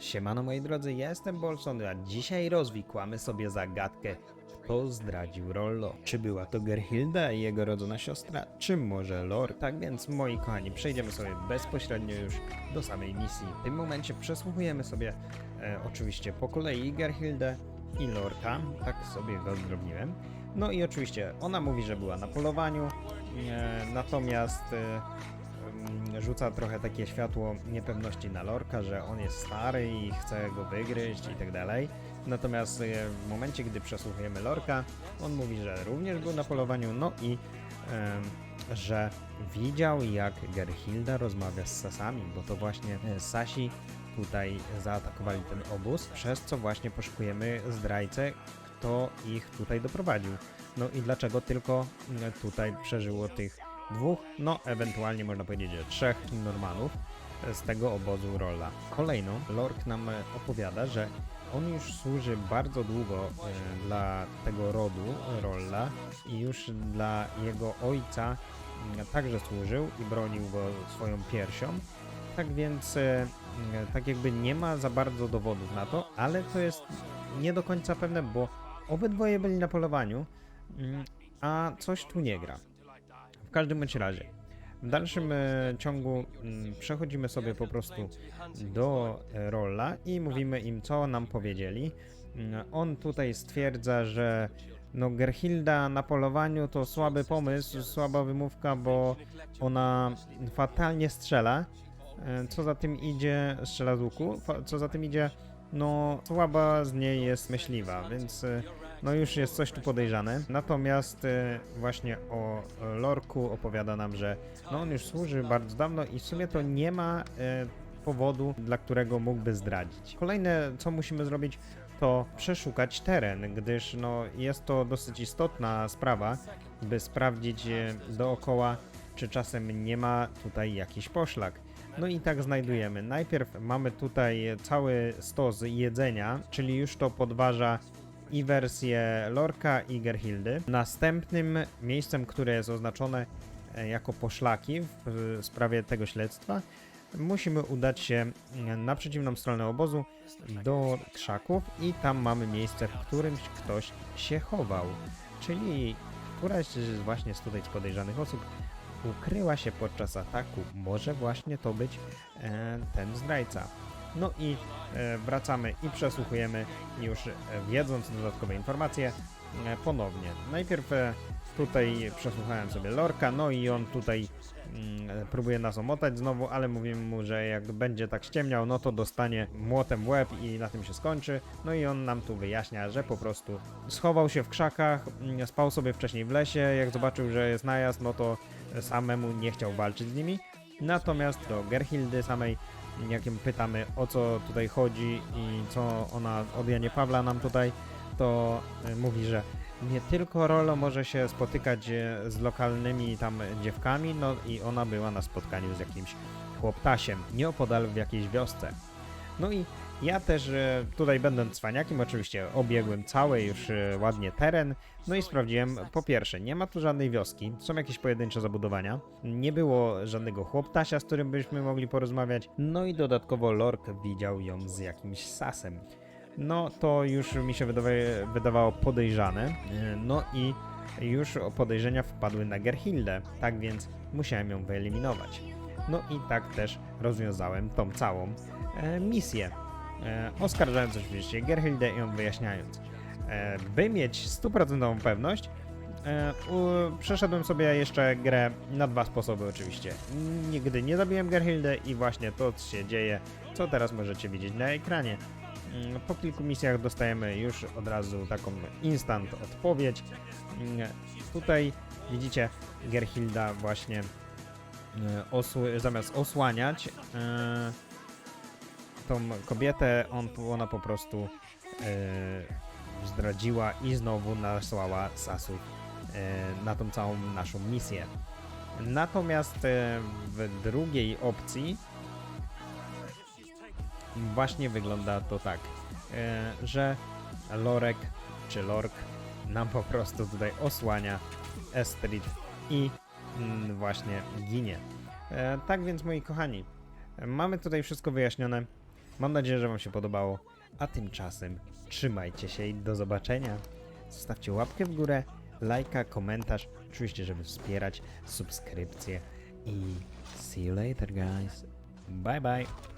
Siemano moi drodzy, ja jestem Bolson, a dzisiaj rozwikłamy sobie zagadkę, kto zdradził Rollo. Czy była to Gerhilda i jego rodzona siostra, czy może Lord? Tak więc moi kochani, przejdziemy sobie bezpośrednio już do samej misji. W tym momencie przesłuchujemy sobie e, oczywiście po kolei Gerhildę i Lorka, tak sobie go zrobiłem. No i oczywiście ona mówi, że była na polowaniu, e, natomiast... E, rzuca trochę takie światło niepewności na Lorka, że on jest stary i chce go wygryźć i tak dalej. Natomiast e, w momencie, gdy przesłuchujemy Lorka, on mówi, że również był na polowaniu, no i że widział jak Gerhilda rozmawia z Sasami, bo to właśnie e, Sasi tutaj zaatakowali ten obóz, przez co właśnie poszukujemy zdrajcę, kto ich tutaj doprowadził. No i dlaczego tylko mm, tutaj przeżyło tych dwóch, no ewentualnie można powiedzieć, że trzech Normanów z tego obozu Rolla. Kolejno Lork nam e, opowiada, że on już służy bardzo długo e, dla tego rodu Rolla i już dla jego ojca mm, także służył i bronił go swoją piersią. Tak więc e, mm, tak jakby nie ma za bardzo dowodów na to, ale to jest nie do końca pewne, bo obydwoje byli na polowaniu, mm, a coś tu nie gra. W każdym bądź razie, w dalszym e, ciągu mm, przechodzimy sobie po prostu do e, Rolla i mówimy im, co nam powiedzieli. Mm, On tutaj stwierdza, że no Gerhilda na polowaniu to słaby pomysł, słaba wymówka, bo ona fatalnie strzela. E, Co za tym idzie, strzela z łuku, co za tym idzie, no słaba z niej jest myśliwa, więc e, no już jest coś tu podejrzane. Natomiast e, właśnie o Lorku opowiada nam, że no on już służy bardzo dawno i w sumie to nie ma e, powodu, dla którego mógłby zdradzić. Kolejne, co musimy zrobić, to przeszukać teren, gdyż no jest to dosyć istotna sprawa, by sprawdzić dookoła, czy czasem nie ma tutaj jakiś poszlak. No i tak znajdujemy. Najpierw mamy tutaj cały stos jedzenia, czyli już to podważa i wersję Lorka i Gerhildy. Następnym miejscem, które jest oznaczone e, jako poszlaki w sprawie tego śledztwa, musimy udać się e, na przeciwną stronę obozu do krzaków i tam mamy miejsce, w którym ktoś się chował. Czyli któraś właśnie z tutaj z podejrzanych osób ukryła się podczas ataku. Może właśnie to być e, ten zdrajca. No i e, wracamy i przesłuchujemy już e, wiedząc dodatkowe informacje e, ponownie. Najpierw e, tutaj przesłuchałem sobie Lorka, no i on tutaj mm, próbuje nas omotać znowu, ale mówimy mu, że jak będzie tak ściemniał, no to dostanie młotem w łeb i na tym się skończy. No i on nam tu wyjaśnia, że po prostu schował się w krzakach, mm, spał sobie wcześniej w lesie, jak zobaczył, że jest najazd, no to samemu nie chciał walczyć z nimi. Natomiast do Gerhildy samej, jak pytamy o co tutaj chodzi i co ona od Janie Pawla nam tutaj, to y, mówi, że nie tylko Rolo może się spotykać e, z lokalnymi tam dziewkami, no i ona była na spotkaniu z jakimś chłoptasiem, nieopodal w jakiejś wiosce. No i ja też e, tutaj będąc cwaniakiem oczywiście obiegłem cały już e, ładnie teren, no i sprawdziłem po pierwsze, nie ma tu żadnej wioski, są jakieś pojedyncze zabudowania, nie było żadnego chłoptasia, z którym byśmy mogli porozmawiać, no i dodatkowo Lork widział ją z jakimś sasem. No to już mi się wydawa- wydawało podejrzane, e, no i już podejrzenia wpadły na Gerhildę, tak więc musiałem ją wyeliminować. No i tak też rozwiązałem tą całą e, misję. E, oskarżając oczywiście Gerhildę i ją wyjaśniając. E, by mieć stuprocentową pewność, e, przeszedłem sobie jeszcze grę na dwa sposoby oczywiście. Nigdy nie zabiłem Gerhildę i właśnie to się dzieje, co teraz możecie widzieć na ekranie. Mm, Po kilku misjach dostajemy już od razu taką instant odpowiedź. Mm, Tutaj widzicie Gerhilda właśnie osły, zamiast osłaniać tą kobietę, on, ona po prostu e, zdradziła i znowu nasłała Sasów e, na tą całą naszą misję. Natomiast e, w drugiej opcji właśnie wygląda to tak, e, że Lorek czy Lork nam po prostu tutaj osłania Estrid i mm, właśnie ginie. E, tak więc moi kochani, mamy tutaj wszystko wyjaśnione. Mam nadzieję, że Wam się podobało. A tymczasem trzymajcie się i do zobaczenia. Zostawcie łapkę w górę, lajka, komentarz. Oczywiście, żeby wspierać, subskrypcję. I see you later, guys. Bye bye.